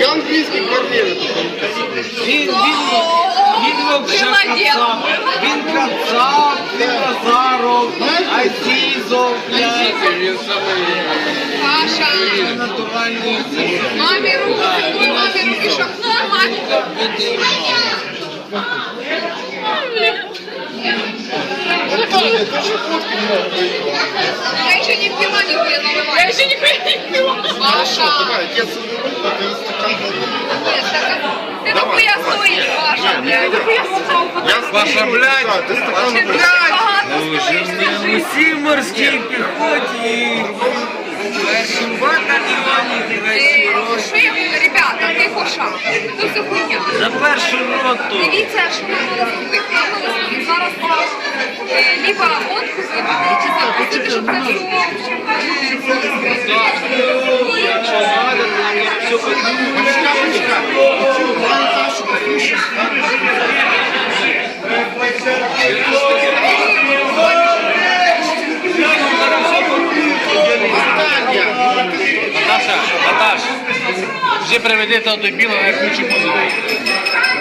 Я англійський королеви Він, він, він вообще. Він кацап, він Назаров, Азізов, Натуральний мамі цілуй мамі руки, щоб мамі. Я еще не пила нихуя наливаю. Я еще нихуя не пила. Паша, Давай, я соберу, это стакан воды. нет, так, ты нахуя стоишь, Паша, блядь? Нахуя стал? Я Паша, блядь, Да, ты стакан Ты воды. багато стоїш, скажи. Усі морській піхоті. Першим батальйоні Ти Хоши, ребята, ти хоша. Тут все хуйня. за першу роту. Дивіться, що ми либо запустити, щоб це Наташа, Наташ, вже приведи того дебіла, я хочу музику.